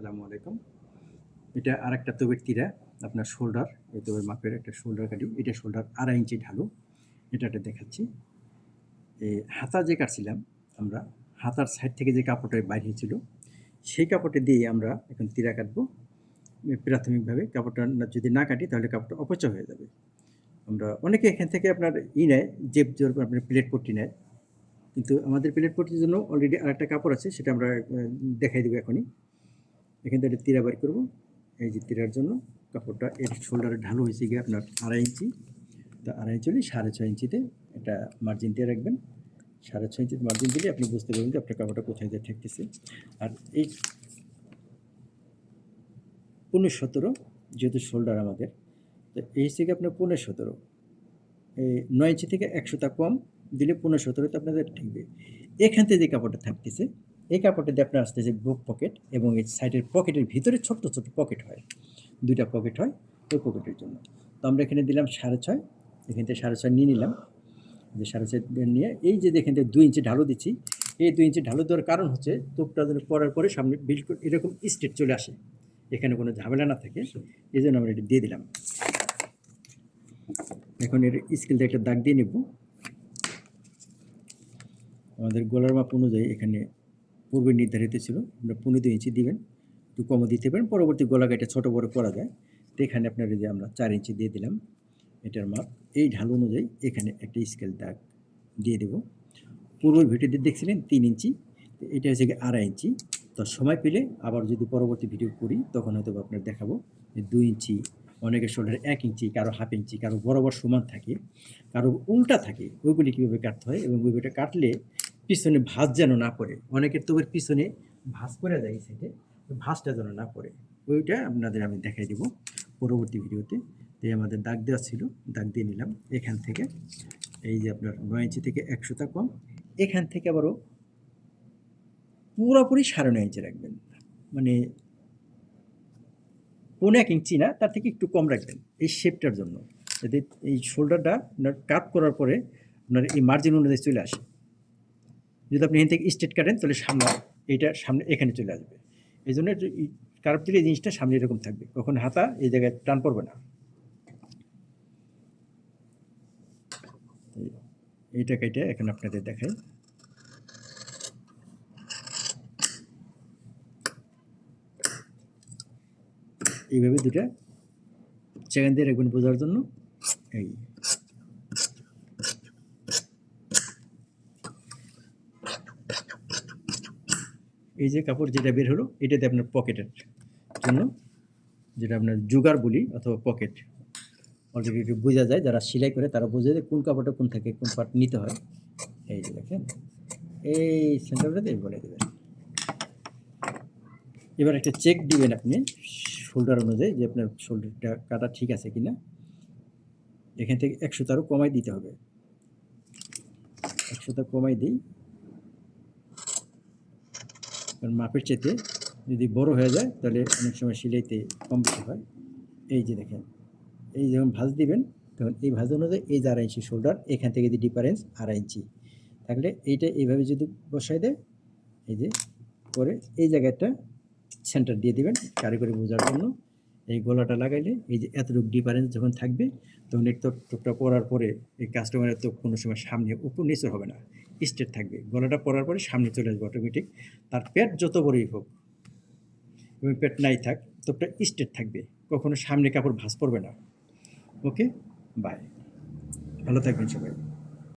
আসসালামু আলাইকুম। এটা আর একটা তবের তীরা, আপনার শোল্ডার। এই তবের মাপের একটা শোল্ডার কাটি, এটা শোল্ডার আড়াই ইঞ্চি ঢালু। এটা একটা দেখাচ্ছি। এই হাতা যে কাটছিলাম আমরা, হাতার সাইড থেকে যে কাপড়টা বাইর হয়েছিল, সেই কাপড়টা দিয়ে আমরা এখন তীরা কাটবো। প্রাথমিকভাবে কাপড়টা যদি না কাটি তাহলে কাপড়টা অপচয় হয়ে যাবে। আমরা অনেকে এখান থেকে আপনার ই নেয়, জেব জোর আপনার প্লেট পট্টি নেয়। কিন্তু আমাদের প্লেট পট্টির জন্য অলরেডি আরেকটা কাপড় আছে, সেটা আমরা দেখাই দেবো এখনই। এখান থেকে তীরা বের করব। এই যে তীরার জন্য কাপড়টা এর শোল্ডারে ঢালু হয়েছে গিয়ে আপনার আড়াই ইঞ্চি। তো আড়াই ইঞ্চি হলে সাড়ে ছয় ইঞ্চিতে এটা মার্জিন দিয়ে রাখবেন। সাড়ে ছয় ইঞ্চিতে মার্জিন দিলে আপনি বুঝতে পারবেন যে আপনার কাপড়টা কোথায় দিয়ে ঠেকতেছে। আর এই পনেরো সতেরো যেহেতু শোল্ডার আমাদের, তো এই থেকে আপনার পনেরো সতেরো। এই নয় ইঞ্চি থেকে একশোটা কম দিলে পনেরো সতেরোতে আপনাদের ঠেকবে। এখান থেকে যে কাপড়টা থাকতেছে এই কাপড়টা দিয়ে আপনার আসতেছে বুক পকেট এবং এই সাইডের পকেটের ভিতরে ছোট্ট ছোট্ট পকেট হয়। দুইটা পকেট হয় ওই পকেটের জন্য। তো আমরা এখানে দিলাম সাড়ে ছয়, এখান থেকে সাড়ে ছয় নিয়ে নিলাম। যে সাড়ে ছয় নিয়ে এই যে এখান থেকে দুই ইঞ্চি ঢালু দিচ্ছি, এই দুই ইঞ্চি ঢালু দেওয়ার কারণ হচ্ছে তোপটা যেন পরার পরে সামনে বিলকুল এরকম স্টেট চলে আসে। এখানে কোনো ঝামেলা না থাকে, এই জন্য আমরা এটা দিয়ে দিলাম। এখন এর স্কেলটা একটা দাগ দিয়ে নেব। আমাদের গোলার মাপ অনুযায়ী এখানে পূর্বে নির্ধারিত ছিল। আমরা পনেরো দুই ইঞ্চি দিবেন, একটু কমও দিতে পারেন। পরবর্তী গলা এটা ছোটো বড় করা যায়। তো এখানে আপনার যে আমরা চার ইঞ্চি দিয়ে দিলাম, এটার মাপ। এই ঢাল অনুযায়ী এখানে একটা স্কেল দাগ দিয়ে দেব। পূর্বের ভিডিওতে দেখছিলেন তিন ইঞ্চি এটা হচ্ছে গিয়ে আড়াই ইঞ্চি। তো সময় পেলে আবার যদি পরবর্তী ভিডিও করি, তখন হয়তো আপনার দেখাবো দুই ইঞ্চি, অনেকের শোল্ডারে এক ইঞ্চি, কারও হাফ ইঞ্চি, কারও বরাবর সমান থাকে, কারও উল্টা থাকে। ওইগুলি কীভাবে কাটতে হয় এবং ওইগুলো কাটলে পিছনে ভাঁজ যেন না পড়ে। অনেকের তো পিছনে ভাঁজ করে দেয় এই সাইডে ভাঁজটা যেন না পড়ে। ওইটা আপনাদের আমি দেখাই দেবো পরবর্তী ভিডিওতে। এই আমাদের দাগ দেওয়া ছিল, দাগ দিয়ে নিলাম। এখান থেকে এই যে আপনার নয় ইঞ্চি থেকে একশোটা কম, এখান থেকে আবারও পুরোপুরি সাড়ে নয় ইঞ্চি রাখবেন। মানে পৌনে এক ইঞ্চি না, তার থেকে একটু কম রাখবেন এই শেপটার জন্য। যাতে এই শোল্ডারটা আপনার কাট করার পরে আপনার এই মার্জিন অনুযায়ী চলে আসে। যদি আপনি এখান থেকে স্ট্রেট কাটেন, তাহলে সামনে এইটা সামনে এখানে চলে আসবে। এই জন্য কার্ভ এই জিনিসটা সামনে এরকম থাকবে। কখন হাতা এই জায়গায় টান পড়বে না। এই- এইটা কেটে এখন আপনাদের দেখাই। এইভাবে দুটা সেখান দিয়ে রাখবেন বোঝার জন্য। এই। এই যে কাপড় যেটা বের হলো, এটাতে আপনার পকেটের জন্য যেটা আপনার জুগার বলি অথবা পকেট। অলরেডি একটু বোঝা যায়, যারা সেলাই করে তারা বোঝে যে কোন কাপড়টা কোন থেকে কোন পার্ট নিতে হয়। এই যে দেখেন, এই সেন্টারটাতে বলে দেবেন। এবার একটা চেক দিবেন আপনি শোল্ডার অনুযায়ী যে আপনার শোল্ডারটা কাটা ঠিক আছে কিনা। এখান থেকে একশো তারও কমাই দিতে হবে। একশোটা কমাই দিই। কারণ মাপের চেতে যদি বড় হয়ে যায়, তাহলে অনেক সময় সিলাইতে কম বেশি হয়। এই যে দেখেন, এই যখন ভাজ দিবেন, তখন এই ভাজ অনুযায়ী এই যে আড়াই ইঞ্চি শোল্ডার, এখান থেকে যদি ডিফারেন্স আড়াই ইঞ্চি। থাকলে এইটা এইভাবে যদি বসাই দেয়, এই যে, করে এই জায়গাটা সেন্টার দিয়ে দেবেন কারিগরি বোঝার জন্য। এই গলাটা লাগাইলে এই যে এতটুকু ডিফারেন্স যখন থাকবে, তখন তো টুকটা পরার পরে এই কাস্টমারের তো কোনো সময় সামনে উপর নিচে হবে না স্টেট থাকবে। গলাটা পরার পরে সামনে চলে আসবে অটোমেটিক তার পেট যত বড়ই হোক, এবং পেট নাই থাক তোপটা স্টেট থাকবে। কখনো সামনে কাপড় ভাঁজ পড়বে না। ওকে বাই ভালো থাকবেন সবাই।